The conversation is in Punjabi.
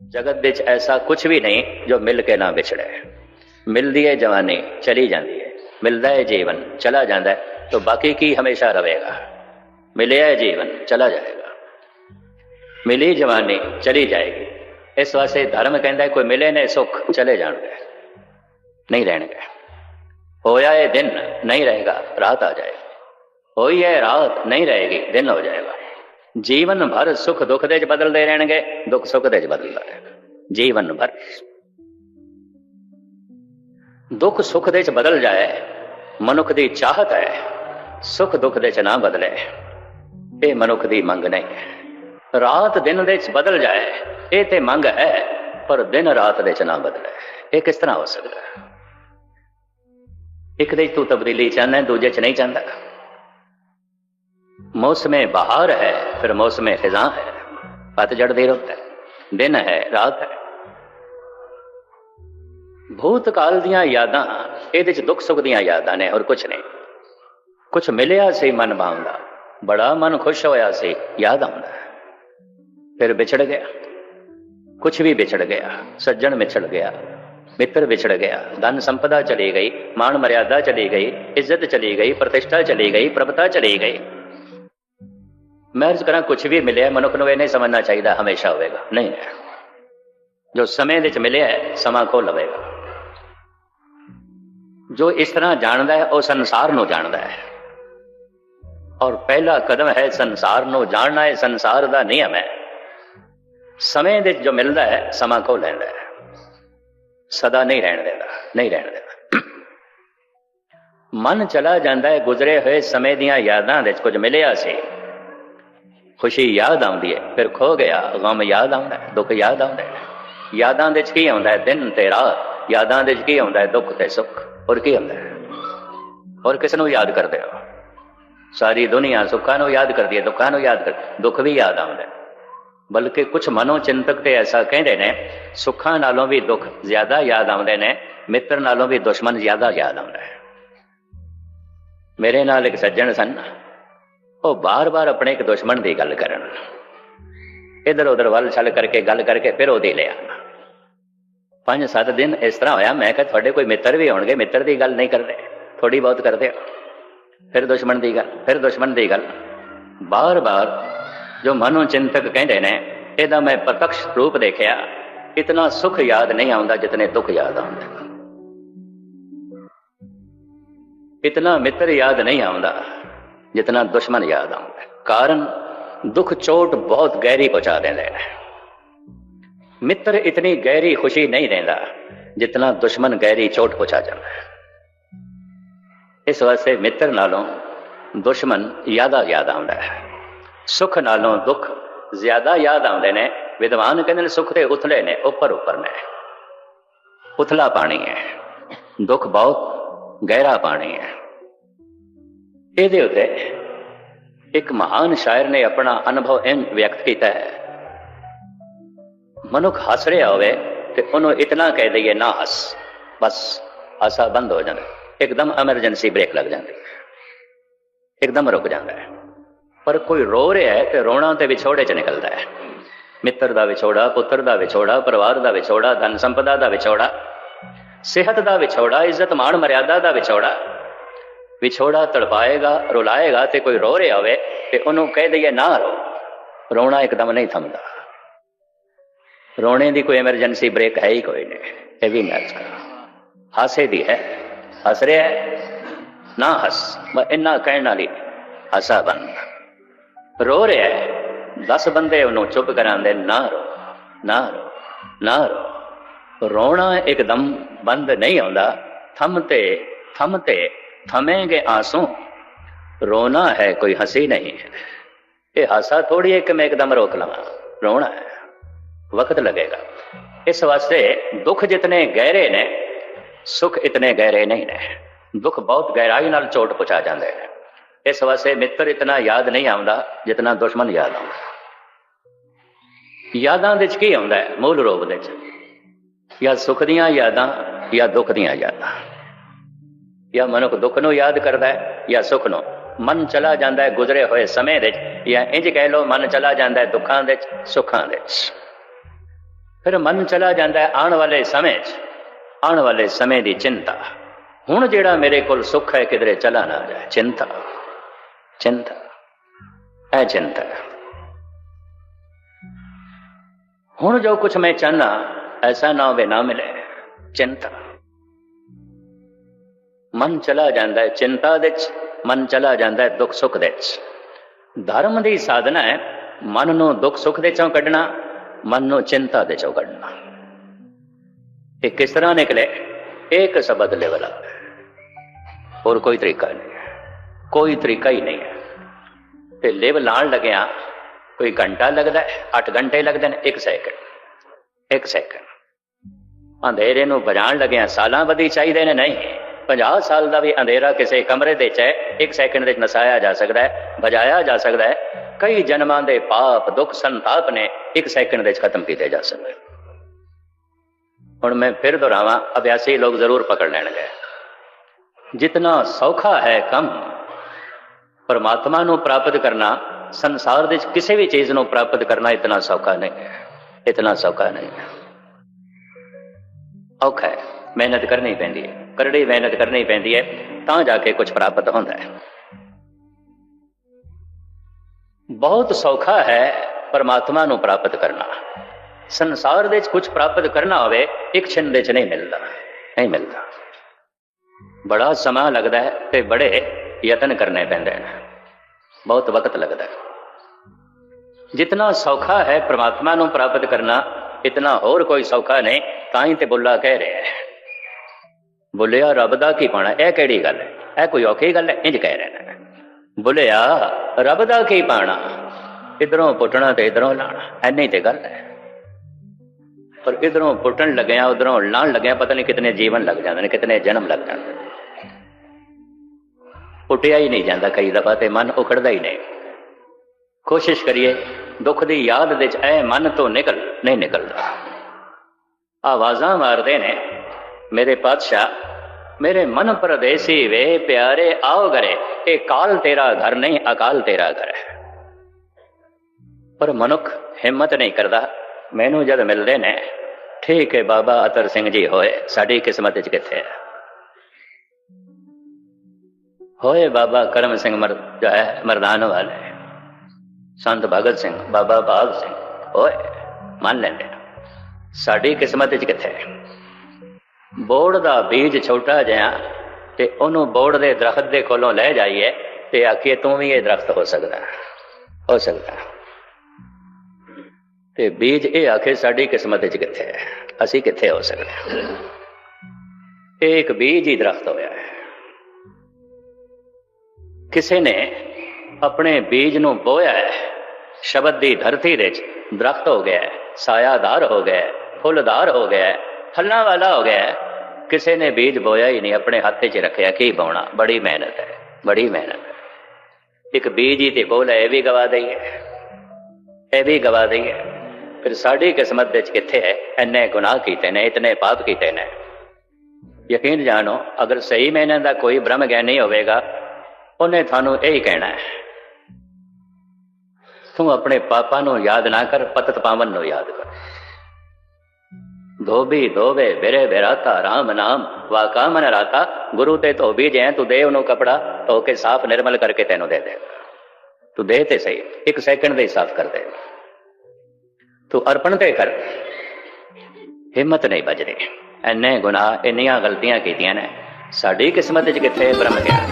ਜਗਤ ਵਿੱਚ ਐਸਾ ਕੁਝ ਵੀ ਨਹੀਂ ਜੋ ਮਿਲ ਕੇ ਨਾ ਵਿਛੜੇ ਮਿਲਦੀ ਹੈ ਜਵਾਨੀ ਚਲੀ ਜਾਂਦੀ ਹੈ ਮਿਲਦਾ ਹੈ ਜੀਵਨ ਚਲਾ ਜਾਂਦਾ ਹੈ ਤਾਂ ਬਾਕੀ ਕੀ ਹਮੇਸ਼ਾ ਰਹੇਗਾ ਮਿਲਿਆ ਹੈ ਜੀਵਨ ਚਲਾ ਜਾਏਗਾ ਮਿਲੀ ਜਵਾਨੀ ਚਲੀ ਜਾਏਗੀ ਇਸ ਵਾਸਤੇ ਧਰਮ ਕਹਿੰਦਾ ਹੈ ਕੋਈ ਮਿਲੇ ਨੇ ਸੁੱਖ ਚਲੇ ਜਾਣਗੇ ਨਹੀਂ ਰਹਿਣਗੇ ਹੋਇਆ ਹੈ ਦਿਨ ਨਹੀਂ ਰਹੇਗਾ ਰਾਤ ਆ ਜਾਏਗੀ ਹੋਈ ਹੈ ਰਾਤ ਨਹੀਂ ਰਹੇਗੀ ਦਿਨ ਹੋ ਜਾਏਗਾ ਜੀਵਨ ਭਰ ਸੁਖ ਦੁੱਖ ਦੇ ਚ ਬਦਲਦੇ ਰਹਿਣਗੇ, ਦੁੱਖ ਸੁੱਖ ਦੇ ਚ ਬਦਲਦਾ ਰਹੇਗਾ ਜੀਵਨ ਭਰ। ਦੁੱਖ ਸੁੱਖ ਦੇ ਚ ਬਦਲ ਜਾਏ, ਮਨੁੱਖ ਦੀ ਚਾਹਤ ਹੈ, ਸੁਖ ਦੁੱਖ ਦੇ ਚ ਨਾ ਬਦਲੇ। ਇਹ ਮਨੁੱਖ ਦੀ ਮੰਗ ਨਹੀਂ। ਹੈ ਰਾਤ ਦਿਨ ਦੇ ਚ ਬਦਲ ਜਾਏ, ਇਹ ਤੇ ਮੰਗ ਹੈ, ਪਰ ਦਿਨ ਰਾਤ ਦੇ ਚ ਨਾ ਬਦਲੇ। ਇਹ ਕਿਸ ਤਰ੍ਹਾਂ ਹੋ ਸਕਦਾ? ਇੱਕ ਦੇ ਚ ਤੂੰ ਤਬਦੀਲੀ ਚਾਹੁੰਦਾ, ਦੂਜੇ ਚ ਨਹੀਂ ਚਾਹੁੰਦਾ। ਮੌਸਮੇ ਬਹਾਰ ਹੈ ਫਿਰ ਮੌਸਮੇ ਖਿਜ਼ਾ ਹੈ ਪਤਝੜ ਦੀ ਰੁੱਤ ਹੈ ਦਿਨ ਹੈ ਰਾਤ ਹੈ ਭੂਤਕਾਲ ਦੀਆਂ ਯਾਦਾਂ ਇਹਦੇ ਚ ਦੁੱਖ ਸੁੱਖ ਦੀਆਂ ਯਾਦਾਂ ਨੇ ਹੋਰ ਕੁਝ ਨਹੀਂ ਕੁਝ ਮਿਲਿਆ ਸੀ ਮਨ ਭਾਉਂਦਾ ਬੜਾ ਮਨ ਖੁਸ਼ ਹੋਇਆ ਸੀ ਯਾਦ ਆਉਂਦਾ ਫਿਰ ਵਿਛੜ ਗਿਆ ਕੁਝ ਵੀ ਵਿਛੜ ਗਿਆ ਸੱਜਣ ਵਿਛੜ ਗਿਆ ਮਿੱਤਰ ਵਿਛੜ ਗਿਆ ਧਨ ਸੰਪਦਾ ਚਲੀ ਗਈ ਮਾਣ ਮਰਿਆਦਾ ਚਲੀ ਗਈ ਇੱਜ਼ਤ ਚਲੀ ਗਈ ਪ੍ਰਤਿਸ਼ਠਾ ਚਲੀ ਗਈ ਪ੍ਰਭਤਾ ਚਲੀ ਗਈ ਮੈਂ ਅਰਜ਼ ਕਰਾਂ ਕੁਝ ਵੀ ਮਿਲਿਆ, ਮਨੁੱਖ ਨੂੰ ਇਹ ਨਹੀਂ ਸਮਝਣਾ ਚਾਹੀਦਾ, ਹਮੇਸ਼ਾ ਹੋਵੇਗਾ। ਨਹੀਂ ਜੋ ਸਮੇਂ ਦੇ ਵਿੱਚ ਮਿਲਿਆ ਸਮਾਂ ਖੋ ਲਵੇਗਾ। ਜੋ ਇਸ ਤਰ੍ਹਾਂ ਜਾਣਦਾ ਹੈ, ਉਹ ਸੰਸਾਰ ਨੂੰ ਜਾਣਦਾ ਹੈ। ਔਰ ਪਹਿਲਾ ਕਦਮ ਹੈ, ਸੰਸਾਰ ਨੂੰ ਜਾਣਨਾ ਹੈ, ਸੰਸਾਰ ਦਾ ਨਿਯਮ ਹੈ। ਸਮੇਂ ਦੇ ਜੋ ਮਿਲਦਾ ਹੈ, ਸਮਾਂ ਖੋ ਲੈਂਦਾ ਹੈ। ਸਦਾ ਨਹੀਂ ਰਹਿਣ ਦਿੰਦਾ ਨਹੀਂ ਰਹਿਣ ਦਿੰਦਾ ਮਨ ਚਲਾ ਜਾਂਦਾ ਹੈ, ਗੁਜ਼ਰੇ ਹੋਏ ਸਮੇਂ ਦੀਆਂ ਯਾਦਾਂ ਦੇ ਵਿੱਚ ਕੁਝ ਮਿਲਿਆ ਸੀ। ਖੁਸ਼ੀ ਯਾਦ ਆਉਂਦੀ ਹੈ ਫਿਰ ਖੋ ਗਿਆ, ਗਮ ਯਾਦ ਆਉਂਦਾ ਹੈ ਦੁੱਖ ਯਾਦ ਆਉਂਦਾ ਹੈ ਯਾਦਾਂ ਦੇ ਵਿੱਚ ਕੀ ਆਉਂਦਾ ਹੈ ਦਿਨ ਤੇ ਰਾਤ, ਯਾਦਾਂ ਦੇ ਵਿੱਚ ਕੀ ਆਉਂਦਾ ਹੈ ਦੁੱਖ ਤੇ ਸੁੱਖ, ਹੋਰ ਕੀ ਆਉਂਦਾ ਹੈ ਹੋਰ ਕਿਸ ਨੂੰ ਯਾਦ ਕਰਦੇ ਹੋ? ਸਾਰੀ ਦੁਨੀਆ ਸੁੱਖਾਂ ਨੂੰ ਯਾਦ ਕਰਦੀ ਹੈ ਦੁੱਖਾਂ ਨੂੰ ਯਾਦ ਕਰ ਦੁੱਖ ਵੀ ਯਾਦ ਆਉਂਦਾ ਹੈ ਬਲਕਿ ਕੁਝ ਮਨੋ ਚਿੰਤਕ ਤੇ ਐਸਾ ਕਹਿੰਦੇ ਨੇ, ਸੁੱਖਾਂ ਨਾਲੋਂ ਵੀ ਦੁੱਖ ਜ਼ਿਆਦਾ ਯਾਦ ਆਉਂਦੇ ਨੇ, ਮਿੱਤਰ ਨਾਲੋਂ ਵੀ ਦੁਸ਼ਮਣ ਜ਼ਿਆਦਾ ਯਾਦ ਆਉਂਦਾ ਹੈ ਮੇਰੇ ਨਾਲ ਇੱਕ ਸੱਜਣ ਸਨ। ਉਹ ਬਾਰ-ਬਾਰ ਆਪਣੇ ਇੱਕ ਦੁਸ਼ਮਣ ਦੀ ਗੱਲ ਕਰਨ। ਇਧਰ ਉਧਰ ਵੱਲ ਛਲ ਕਰਕੇ ਗੱਲ ਕਰਕੇ ਫਿਰ ਉਹਦੇ ਲਿਆ। ਪੰਜ ਸੱਤ ਦਿਨ ਇਸ ਤਰ੍ਹਾਂ ਹੋਇਆ, ਮੈਂ ਕਿਹਾ ਤੁਹਾਡੇ ਕੋਈ ਮਿੱਤਰ ਵੀ ਹੋਣਗੇ, ਮਿੱਤਰ ਦੀ ਗੱਲ ਨਹੀਂ ਕਰਦੇ। ਥੋੜੀ ਬਹੁਤ ਕਰਦੇ ਹੋ ਫਿਰ ਦੁਸ਼ਮਣ ਦੀ ਗੱਲ, ਫਿਰ ਦੁਸ਼ਮਣ ਦੀ ਗੱਲ। ਬਾਰ-ਬਾਰ ਜੋ ਮਨੋ ਚਿੰਤਕ ਕਹਿੰਦੇ ਨੇ, ਇਹਦਾ ਮੈਂ ਪ੍ਰਤੱਖ ਰੂਪ ਦੇਖਿਆ। ਇਤਨਾ ਸੁਖ ਯਾਦ ਨਹੀਂ ਆਉਂਦਾ ਜਿਤਨੇ ਦੁੱਖ ਯਾਦ ਆਉਂਦੇ। ਇਤਨਾ ਮਿੱਤਰ ਯਾਦ ਨਹੀਂ ਆਉਂਦਾ। ਜਿਤਨਾ ਦੁਸ਼ਮਣ ਯਾਦ ਆਉਂਦਾ ਕਾਰਨ, ਦੁੱਖ ਚੋਟ ਬਹੁਤ ਗਹਿਰੀ ਪਹੁੰਚਾ ਦਿੰਦੇ ਨੇ ਮਿੱਤਰ ਇਤਨੀ ਗਹਿਰੀ ਖੁਸ਼ੀ ਨਹੀਂ ਦਿੰਦਾ, ਜਿਤਨਾ ਦੁਸ਼ਮਣ ਗਹਿਰੀ ਚੋਟ ਪਹੁੰਚਾ ਜਾਂਦਾ ਇਸ ਵਾਸਤੇ ਮਿੱਤਰ ਨਾਲੋਂ ਦੁਸ਼ਮਣ ਜ਼ਿਆਦਾ ਯਾਦ ਆਉਂਦਾ ਹੈ। ਸੁਖ ਨਾਲੋਂ ਦੁੱਖ ਜ਼ਿਆਦਾ ਯਾਦ ਆਉਂਦੇ ਨੇ। ਵਿਦਵਾਨ ਕਹਿੰਦੇ ਨੇ, ਸੁਖ ਤੇ ਉਥਲੇ ਨੇ, ਉੱਪਰ ਉੱਪਰ ਨੇ। ਉਥਲਾ ਪਾਣੀ ਹੈ। ਦੁੱਖ ਬਹੁਤ ਗਹਿਰਾ ਪਾਣੀ ਹੈ। ਇਹਦੇ ਉੱਤੇ ਇੱਕ ਮਹਾਨ ਸ਼ਾਇਰ ਨੇ ਆਪਣਾ ਅਨੁਭਵ ਇਨ ਵਿਅਕਤ ਕੀਤਾ ਹੈ। ਮਨੁੱਖ ਹੱਸ ਰਿਹਾ ਹੋਵੇ ਤੇ ਉਹਨੂੰ ਇਤਨਾ ਕਹਿ ਦਈਏ ਨਾ ਹੱਸ, ਬਸ ਹਾਸਾ ਬੰਦ ਹੋ ਜਾਂਦਾ, ਇੱਕਦਮ ਐਮਰਜੈਂਸੀ ਬ੍ਰੇਕ ਲੱਗ ਜਾਂਦੀ ਹੈ ਇੱਕਦਮ ਰੁਕ ਜਾਂਦਾ ਹੈ। ਪਰ ਕੋਈ ਰੋ ਰਿਹਾ ਹੈ ਤੇ ਰੋਣਾ ਤੇ ਵਿਛੋੜੇ ਚ ਨਿਕਲਦਾ ਹੈ। ਮਿੱਤਰ ਦਾ ਵਿਛੋੜਾ, ਪੁੱਤਰ ਦਾ ਵਿਛੋੜਾ, ਪਰਿਵਾਰ ਦਾ ਵਿਛੋੜਾ ਧਨ ਸੰਪਦਾ ਦਾ ਵਿਛੋੜਾ, ਸਿਹਤ ਦਾ ਵਿਛੋੜਾ ਇੱਜ਼ਤ ਮਾਣ ਮਰਿਆਦਾ ਦਾ ਵਿਛੋੜਾ ਵਿਛੋੜਾ ਤੜਪਾਏਗਾ ਰੁਲਾਏਗਾ ਤੇ ਕੋਈ ਰੋ ਰਿਹਾ ਹੋਵੇ ਤੇ ਉਹਨੂੰ ਕਹਿ ਦਈਏ ਨਾ ਰੋ। ਰੋਣਾ ਇੱਕਦਮ ਨਹੀਂ ਥੰਮਦਾ। ਰੋਣੇ ਦੀ ਕੋਈ ਐਮਰਜੈਂਸੀ ਬ੍ਰੇਕ ਹੈ ਹੀ ਕੋਈ ਨਹੀਂ। ਇਹ ਵੀ ਮੈਂ ਕਰ ਹਾਸੇ ਦੀ ਹੈ। ਹੱਸ ਰਿਹਾ ਨਾ ਹੱਸ। ਮੈਂ ਇੰਨਾ ਕਹਿਣ ਵਾਲੀ ਹਸਾ ਬੰਦ ਰੋ ਰਿਹਾ ਹੈ। 10 ਬੰਦੇ ਉਹਨੂੰ ਚੁੱਪ ਕਰਾਉਂਦੇ ਨਾ ਰੋ। ਨਾ ਰੋ। ਨਾ ਰੋ। ਰੋਣਾ ਇੱਕਦਮ ਬੰਦ ਨਹੀਂ ਆਉਂਦਾ। ਥੰਮ ਤੇ ਥੰਮ ਤੇ ਥਮੇਗੇ ਆंसू ਰੋਣਾ ਹੈ ਕੋਈ ਹੰਸੀ ਨਹੀਂ ਹੈ ਇਹ ਹਾਸਾ ਥੋੜੀ ਹੈ ਕਿ ਮੈਂ ਇੱਕਦਮ ਰੋਕ ਲਵਾਂ ਰੋਣਾ ਹੈ ਵਕਤ ਲੱਗੇਗਾ ਇਸ ਵਾਸਤੇ ਦੁੱਖ ਜਿਤਨੇ ਗਹਿਰੇ ਨੇ ਸੁਖ ਇਤਨੇ ਗਹਿਰੇ ਨਹੀਂ ਨੇ ਦੁੱਖ ਬਹੁਤ ਗਹਿਰਾਈ ਨਾਲ ਚੋਟ ਪਹੁੰਚਾ ਜਾਂਦੇ ਨੇ ਇਸ ਵਾਸਤੇ ਮਿੱਤਰ ਇਤਨਾ ਯਾਦ ਨਹੀਂ ਆਉਂਦਾ ਜਿਤਨਾ ਦੁਸ਼ਮਣ ਯਾਦ ਆਉਂਦਾ ਯਾਦਾਂ ਵਿੱਚ ਕੀ ਆਉਂਦਾ ਹੈ ਮੂਲ ਰੂਪ ਦੇ ਵਿੱਚ ਜਾਂ ਸੁਖ ਦੀਆਂ ਯਾਦਾਂ ਜਾਂ ਦੁੱਖ ਦੀਆਂ ਯਾਦਾਂ ਜਾਂ ਮਨੁੱਖ ਦੁੱਖ ਨੂੰ ਯਾਦ ਕਰਦਾ ਹੈ ਜਾਂ ਸੁੱਖ ਨੂੰ। ਮਨ ਚਲਾ ਜਾਂਦਾ ਹੈ ਗੁਜ਼ਰੇ ਹੋਏ ਸਮੇਂ ਦੇ ਜਾਂ ਇੰਜ ਕਹਿ ਲਓ ਮਨ ਚਲਾ ਜਾਂਦਾ ਹੈ ਦੁੱਖਾਂ ਦੇ ਸੁੱਖਾਂ ਦੇ ਫਿਰ ਮਨ ਚਲਾ ਜਾਂਦਾ ਹੈ ਆਉਣ ਵਾਲੇ ਸਮੇਂ 'ਚ ਆਉਣ ਵਾਲੇ ਸਮੇਂ ਦੀ ਚਿੰਤਾ। ਹੁਣ ਜਿਹੜਾ ਮੇਰੇ ਕੋਲ ਸੁੱਖ ਹੈ ਕਿਧਰੇ ਚਲਾ ਨਾ ਜਾਏ। ਚਿੰਤਾ ਚਿੰਤਾ, ਇਹ ਚਿੰਤਾ ਹੁਣ ਜੋ ਕੁਝ ਮੈਂ ਚਾਹਨਾ ਐਸਾ ਨਾ ਹੋਵੇ ਨਾ ਮਿਲੇ। ਚਿੰਤਾ। ਮਨ ਚਲਾ ਜਾਂਦਾ ਹੈ, ਚਿੰਤਾ ਦੇ ਚ ਮਨ ਚਲਾ ਜਾਂਦਾ ਹੈ, ਦੁੱਖ ਸੁੱਖ ਦੇ ਵਿੱਚ। ਧਰਮ ਦੀ ਸਾਧਨਾ ਹੈ, ਮਨ ਨੂੰ ਦੁੱਖ ਸੁੱਖ ਦੇ ਚੋਂ ਕੱਢਣਾ, ਮਨ ਨੂੰ ਚਿੰਤਾ ਦੇ ਚੋਂ ਕੱਢਣਾ। ਇਹ ਕਿਸ ਤਰ੍ਹਾਂ ਨਿਕਲੇ? ਇੱਕ ਸ਼ਬਦ ਲੈ ਵਾਲਾ ਹੋਰ ਕੋਈ ਤਰੀਕਾ ਨਹੀਂ ਹੈ। ਕੋਈ ਤਰੀਕਾ ਹੀ ਨਹੀਂ ਹੈ। ਤੇ ਲਿਵ ਲਾਣ ਲੱਗਿਆ, ਕੋਈ ਘੰਟਾ ਲੱਗਦਾ ਹੈ 8 ਘੰਟੇ ਲੱਗਦੇ ਨੇ 1 ਸੈਕਿੰਡ 1 ਸੈਕਿੰਡ ਅੰਧੇਰੇ ਨੂੰ ਬੁਝਾਉਣ ਲੱਗਿਆ, ਸਾਲਾਂ ਵਧੀ ਚਾਹੀਦੇ ਨੇ, ਨਹੀਂ। 50 ਸਾਲ ਦਾ ਵੀ ਅੰਧੇਰਾ ਕਿਸੇ ਕਮਰੇ ਦੇ ਚ ਹੈ 1 ਸੈਕਿੰਡ ਵਿੱਚ ਨਸਾਇਆ ਜਾ ਸਕਦਾ ਹੈ ਭਜਾਇਆ ਜਾ ਸਕਦਾ ਹੈ। ਕਈ ਜਨਮਾਂ ਦੇ ਪਾਪ, ਦੁੱਖ ਸੰਤਾਪ ਨੇ ਇੱਕ ਸੈਕਿੰਡ ਵਿੱਚ ਖਤਮ ਕੀਤੇ ਜਾ ਸਕਦੇ ਹੁਣ ਮੈਂ ਫਿਰ ਦੁਹਰਾਵਾਂ, ਅਭਿਆਸੀ ਲੋਕ ਜ਼ਰੂਰ ਪਕੜ ਲੈਣਗੇ। ਜਿਤਨਾ ਸੌਖਾ ਹੈ ਕੰਮ, ਪਰਮਾਤਮਾ ਨੂੰ ਪ੍ਰਾਪਤ ਕਰਨਾ, ਸੰਸਾਰ ਦੇ ਵਿੱਚ ਕਿਸੇ ਵੀ ਚੀਜ਼ ਨੂੰ ਪ੍ਰਾਪਤ ਕਰਨਾ ਇਤਨਾ ਸੌਖਾ ਨਹੀਂ ਹੈ। ਇਤਨਾ ਸੌਖਾ ਨਹੀਂ ਹੈ। ਔਖਾ ਹੈ। ਮਿਹਨਤ ਕਰਨੀ ਪੈਂਦੀ ਹੈ। ਕਰੜੀ ਮਿਹਨਤ ਕਰਨੀ ਪੈਂਦੀ ਹੈ, ਤਾਂ ਜਾ ਕੇ ਕੁਝ ਪ੍ਰਾਪਤ ਹੁੰਦਾ ਹੈ। ਬਹੁਤ ਸੌਖਾ ਹੈ ਪਰਮਾਤਮਾ ਨੂੰ ਪ੍ਰਾਪਤ ਕਰਨਾ। ਸੰਸਾਰ ਦੇ ਵਿੱਚ ਕੁਝ ਪ੍ਰਾਪਤ ਕਰਨਾ ਹੋਵੇ, ਇੱਕ ਛਿਨ ਦੇ ਚ ਨਹੀਂ ਮਿਲਦਾ ਨਹੀਂ ਮਿਲਦਾ। ਬੜਾ ਸਮਾਂ ਲੱਗਦਾ ਹੈ ਤੇ ਬੜੇ ਯਤਨ ਕਰਨੇ ਪੈਂਦੇ ਨੇ ਬਹੁਤ ਵਕਤ ਲੱਗਦਾ ਹੈ। ਜਿਤਨਾ ਸੌਖਾ ਹੈ ਪ੍ਰਮਾਤਮਾ ਨੂੰ ਪ੍ਰਾਪਤ ਕਰਨਾ, ਇਤਨਾ ਹੋਰ ਕੋਈ ਸੌਖਾ ਨਹੀਂ, ਤਾਂ ਹੀ ਤੇ ਬੁੱਲਾ ਕਹਿ ਰਿਹਾ ਹੈ। ਬੋਲਿਆ, ਰੱਬ ਦਾ ਕੀ ਪਾਣਾ? ਇਹ ਕਿਹੜੀ ਗੱਲ ਹੈ? ਇਹ ਕੋਈ ਔਖੀ ਗੱਲ ਹੈ? ਇੰਜ ਕਹਿ ਰਹੇ ਹੈ। ਬੁੱਲਿਆ, ਰੱਬ ਦਾ ਕੀ ਪਾਣਾ? ਇਧਰੋਂ ਪੁੱਟਣਾ ਤੇ ਇਧਰੋਂ ਲਾਣਾ। ਐਨੀ ਤੇ ਗੱਲ ਹੈ। ਪਰ ਇਧਰੋਂ ਪੁੱਟਣ ਲੱਗਿਆ, ਉਧਰੋਂ ਲਾਣ ਲੱਗਿਆ, ਪਤਾ ਨਹੀਂ ਕਿਤਨੇ ਜੀਵਨ ਲੱਗ ਜਾਂਦੇ ਨੇ, ਕਿਤਨੇ ਜਨਮ ਲੱਗ ਜਾਂਦੇ ਨੇ। ਪੁੱਟਿਆ ਹੀ ਨਹੀਂ ਜਾਂਦਾ ਕਈ ਦਫਾ ਤੇ ਮਨ ਉਖੜਦਾ ਹੀ ਨਹੀਂ। ਕੋਸ਼ਿਸ਼ ਕਰੀਏ, ਦੁੱਖ ਦੀ ਯਾਦ ਵਿੱਚ ਐ ਮਨ ਤੋਂ ਨਿਕਲ, ਨਹੀਂ ਨਿਕਲਦਾ। ਆਵਾਜ਼ਾਂ ਮਾਰਦੇ ਨੇ ਮੇਰੇ ਪਾਤਸ਼ਾਹ ਮੇਰੇ ਮਨ ਪਰਦੇਸੀ ਵੇ ਪਿਆਰੇ ਆਓ ਘਰੇ ਇਹ ਕਾਲ ਤੇਰਾ ਘਰ ਨਹੀਂ ਅਕਾਲ ਤੇਰਾ ਘਰ ਹੈ ਪਰ ਮਨੁੱਖ ਹਿੰਮਤ ਨਹੀਂ ਕਰਦਾ ਮੈਨੂੰ ਜਦ ਮਿਲਦੇ ਨੇ ਠੀਕ ਹੈ ਬਾਬਾ ਅਤਰ ਸਿੰਘ ਜੀ ਹੋਏ ਸਾਡੀ ਕਿਸਮਤ ਵਿੱਚ ਕਿੱਥੇ ਹੈ ਹੋਏ ਬਾਬਾ ਕਰਮ ਸਿੰਘ ਮਰ ਜੋ ਹੈ ਮਰਦਾਨ ਵਾਲੇ ਸੰਤ ਭਗਤ ਸਿੰਘ ਬਾਬਾ ਭਾਗ ਸਿੰਘ ਹੋਏ ਮੰਨ ਲੈਂਦੇ ਸਾਡੀ ਕਿਸਮਤ ਵਿੱਚ ਕਿੱਥੇ ਹੈ ਬੋੜ ਦਾ ਬੀਜ ਛੋਟਾ ਜਿਹਾ ਤੇ ਉਹਨੂੰ ਬੋੜ ਦੇ ਦਰਖਤ ਦੇ ਕੋਲੋਂ ਲੈ ਜਾਈਏ ਤੇ ਆਖੀਏ ਤੂੰ ਵੀ ਇਹ ਦਰਖਤ ਹੋ ਸਕਦਾ ਹੋ। ਸਕਦਾ ਤੇ ਬੀਜ ਇਹ ਆਖੇ ਸਾਡੀ ਕਿਸਮਤ ਵਿੱਚ ਕਿੱਥੇ ਹੈ? ਅਸੀਂ ਕਿੱਥੇ ਹੋ ਸਕਦੇ ਹਾਂ? ਇਹ ਇੱਕ ਬੀਜ ਹੀ ਦਰਖਤ ਹੋਇਆ ਹੈ। ਕਿਸੇ ਨੇ ਆਪਣੇ ਬੀਜ ਨੂੰ ਬੋਇਆ ਹੈ। ਸ਼ਬਦ ਦੀ ਧਰਤੀ ਵਿੱਚ ਦਰਖਤ ਹੋ ਗਿਆ ਹੈ, ਸਾਇਆਦਾਰ ਹੋ ਗਿਆ ਹੈ, ਫੁੱਲਦਾਰ ਹੋ ਗਿਆ ਹੈ, ਫਲਾਂ ਵਾਲਾ ਹੋ ਗਿਆ। ਕਿਸੇ ਨੇ ਬੀਜ ਬੋਇਆ ਹੀ ਨਹੀਂ, ਆਪਣੇ ਹੱਥ 'ਚ ਰੱਖਿਆ। ਕੀ ਬਾਉਣਾ ਬੜੀ ਮਿਹਨਤ ਹੈ, ਬੜੀ ਮਿਹਨਤ ਹੈ। ਇੱਕ ਬੀਜ ਹੀ ਤੇ ਕੋਲ ਇਹ ਵੀ ਗਵਾ ਦਈਏ। ਇਹ ਵੀ ਗਵਾ ਦਈਏ। ਫਿਰ ਸਾਡੀ ਕਿਸਮਤ ਵਿੱਚ ਕਿੱਥੇ ਹੈ? ਇੰਨੇ ਗੁਨਾਹ ਕੀਤੇ ਨੇ, ਇਤਨੇ ਪਾਪ ਕੀਤੇ ਨੇ। ਯਕੀਨ ਜਾਣੋ, ਅਗਰ ਸਹੀ ਮੈਨੇ ਦਾ ਕੋਈ ਬ੍ਰਹਮ ਗਿਆਨ ਨਹੀਂ ਹੋਵੇਗਾ, ਉਹਨੇ ਤੁਹਾਨੂੰ ਇਹ ਹੀ ਕਹਿਣਾ ਹੈ। ਤੂੰ ਆਪਣੇ ਪਾਪਾਂ ਨੂੰ ਯਾਦ ਨਾ ਕਰ, ਪਤਤ ਪਾਵਨ ਨੂੰ ਯਾਦ ਕਰ। ਧੋਬੀ ਧੋਵੇ ਬਿਰੇ ਬਿਰਾਤਾ RAM ਨਾਮ ਵਾਕਾ ਮਨ ਰਾਤਾ ਗੁਰੂ ਤੇ ਧੋਬੀ ਜੈ ਤੂੰ ਦੇ ਉਹਨੂੰ ਕਪੜਾ ਧੋ ਕੇ ਸਾਫ਼ ਨਿਰਮਲ ਕਰਕੇ ਤੈਨੂੰ ਦੇ ਦੇ ਤੂੰ ਦੇ ਤੇ ਸਹੀ ਇੱਕ ਸੈਕਿੰਡ ਦੇ ਹੀ ਸਾਫ਼ ਕਰ ਦੇ ਤੂੰ ਅਰਪਣ ਤੇ ਕਰ ਹਿੰਮਤ ਨਹੀਂ ਬਜਦੀ ਐਨੇ ਗੁਨਾਹ ਇੰਨੀਆਂ ਗਲਤੀਆਂ ਕੀਤੀਆਂ ਨੇ ਸਾਡੀ ਕਿਸਮਤ ਵਿੱਚ ਕਿੱਥੇ ਬ੍ਰਹਮ ਗਿਆਨ